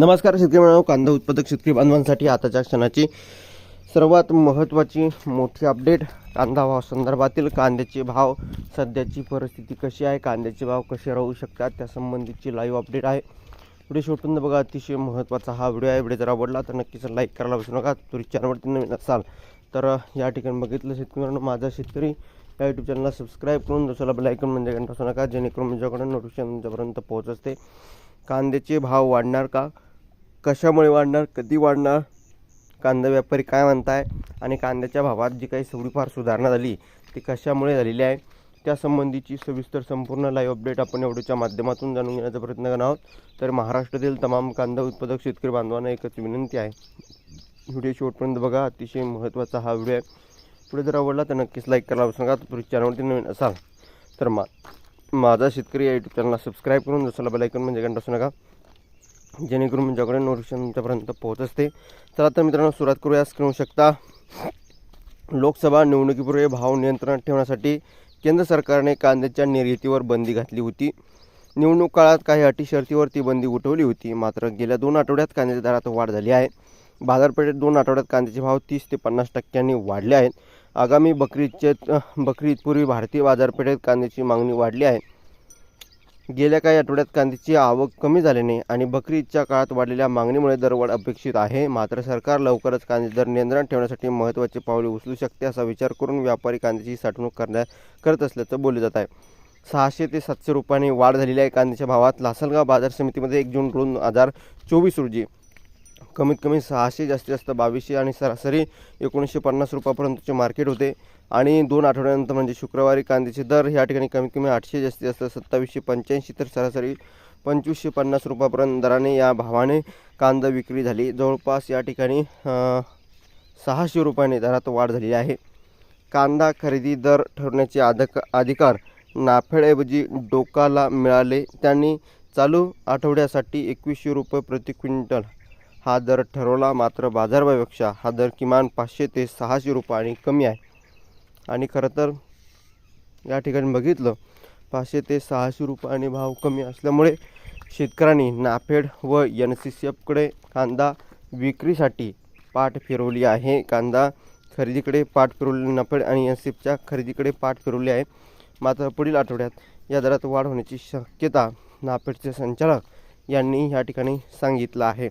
नमस्कार शेतकरी मित्रांनो कांदा उत्पादक शेतकरी बांधवांसाठी आताच्या क्षणाची सर्वात महत्त्वाची मोठी अपडेट कांदा भाव संदर्भातील कांद्याचे भाव सध्याची परिस्थिती कशी आहे कांद्याचे भाव कसे राहू शकतात त्यासंबंधीची लाईव्ह अपडेट आहे. व्हिडिओ शेवटून बघा अतिशय महत्त्वाचा हा व्हिडिओ आहे. व्हिडिओ जर आवडला तर नक्कीच लाईक करायला विसरू नका. तुम्ही चॅनलवरती नवीन असाल तर या ठिकाणी बघितलं शेतकरी मित्रांनो माझा शेतकरी या यूट्यूब चॅनलला सबस्क्राईब करून दुसऱ्याला बेलायकन म्हणजे घंटा असू नका जेणेकरून माझ्याकडून नोटिफिकेशन तुमच्यापर्यंत पोहोच असते. कांद्याचे भाव वाढणार का? कशामुळे वाढणार कधी वाढणार? कांदा व्यापारी काय म्हणताय? आणि कांद्याच्या भावात जी काही थोडीफार सुधारणा झाली ती कशामुळे झालेली आहे? त्यासंबंधीची सविस्तर संपूर्ण लाईव्ह अपडेट आपण एवढ्याच्या माध्यमातून जाणून घेण्याचा प्रयत्न करणार आहोत. तर महाराष्ट्रातील तमाम कांदा उत्पादक शेतकरी बांधवांना एकच विनंती आहे. व्हिडिओ शेवटपर्यंत बघा अतिशय महत्त्वाचा हा व्हिडिओ आहे. पुढे जर आवडला तर नक्कीच लाईक करायला विसरू नका. तुम्ही चॅनलवरती नवीन असाल तर मा माझा शेतकरी या यूट्यूब चॅनलला सबस्क्राईब करून जसं बेलायकन म्हणजे घंटा असू नका. जेणेकरून तुमच्याकडे नोटिफिकेशन तुमच्यापर्यंत पोहोच असते. चला तर मित्रांनो सुरुवात करूया. करू शकता लोकसभा निवडणुकीपूर्वी भाव नियंत्रणात ठेवण्यासाठी केंद्र सरकारने कांद्याच्या निर्यातीवर बंदी घातली होती. निवडणूक काळात काही अटी शर्तीवर ती बंदी उठवली होती. मात्र गेल्या दोन आठवड्यात कांद्याच्या दरात वाढ झाली आहे. बाजारपेठेत दोन आठवड्यात कांद्याचे भाव तीस ते पन्नास टक्क्यांनी वाढले आहेत. आगामी बकरीदचे बकरीदपूर्वी भारतीय बाजारपेठेत कांद्याची मागणी वाढली आहे. गेल्या काही आठवड्यात कांद्याची आवक कमी झाल्याने आणि बकरी ईदच्या काळात वाढलेल्या मागणीमुळे दरवाढ अपेक्षित आहे. मात्र सरकार लवकरच कांदे दर नियंत्रण ठेवण्यासाठी महत्त्वाचे पावले उचलू शकते असा विचार करून व्यापारी कांद्याची साठवणूक करण्या करत असल्याचं बोलले जात आहे. सहाशे ते सातशे रुपयांनी वाढ झालेली आहे कांद्याच्या भावात. लासलगाव बाजार समितीमध्ये एक जून दोन हजार चोवीस रोजी. कमीत कमी सहाशे जास्तीत जास्त बावीसशे आणि सरासरी एकोणीसशे पन्नास रुपयापर्यंतचे मार्केट होते. आणि दोन आठवड्यानंतर म्हणजे शुक्रवारी कांद्याचे दर ह्या ठिकाणी कमीत कमी आठशे जास्तीत जास्त सत्तावीसशे पंच्याऐंशी तर सरासरी पंचवीसशे पन्नास रुपयापर्यंत दराने या भावाने कांदा विक्री झाली. जवळपास या ठिकाणी सहाशे रुपयाने दरात वाढ झाली आहे. कांदा खरेदी दर ठरवण्याचे अधिक अधिकार नाफेडऐवजी डोकाला मिळाले. त्यांनी चालू आठवड्यासाठी एकवीसशे रुपये प्रति क्विंटल हा दर ठरवला. मात्र बाजारभावापेक्षा हा दर किमान पाचशे ते सहाशे रुपयांनी कमी आहे. आणि खरं तर या ठिकाणी बघितलं पाचशे ते सहाशे रुपयाने भाव कमी असल्यामुळे शेतकऱ्यांनी नाफेड व एन सी सी एफकडे कांदा विक्रीसाठी पाठ फिरवली आहे. कांदा खरेदीकडे पाठ फिरवली नाफेड आणि एन सी एफच्या खरेदीकडे पाठ फिरवली आहे. मात्र पुढील आठवड्यात या दरात वाढ होण्याची शक्यता नाफेडचे संचालक यांनी या ठिकाणी सांगितलं आहे.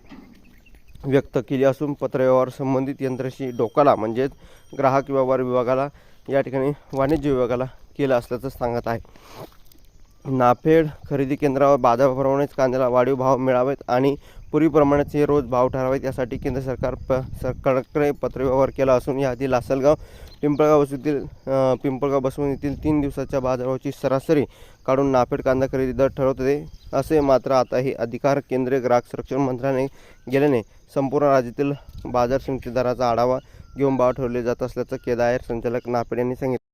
व्यक्त केली असून पत्रव्यवहार संबंधित यंत्राशी डोकाला म्हणजेच ग्राहक व्यवहार विभागाला या ठिकाणी वाणिज्य विभागाला केलं असल्याचं सांगत आहे. नाफेड खरेदी केंद्रावर बाजाराप्रमाणेच कांद्याला वाढीव भाव मिळावेत आणि पूर्वीप्रमाणेच हे रोज भाव ठरावेत यासाठी केंद्र सरकार प सरकारकडे पत्रव्यवहार केला असून याआधी लासलगाव पिंपळगाव बसवतील पिंपळगाव बसवून येथील तीन दिवसाच्या बाजारावरची सरासरी काढून नाफेड कांदा खरेदी दर ठरवते असे मात्र आता हे अधिकार केंद्रीय ग्राहक संरक्षण मंत्र्याने गेल्याने संपूर्ण राज्यातील बाजार समिती दराचा आढावा घेऊन बाव ठेवले जात असल्याचं केदायर संचालक नाफेड यांनी सांगितलं.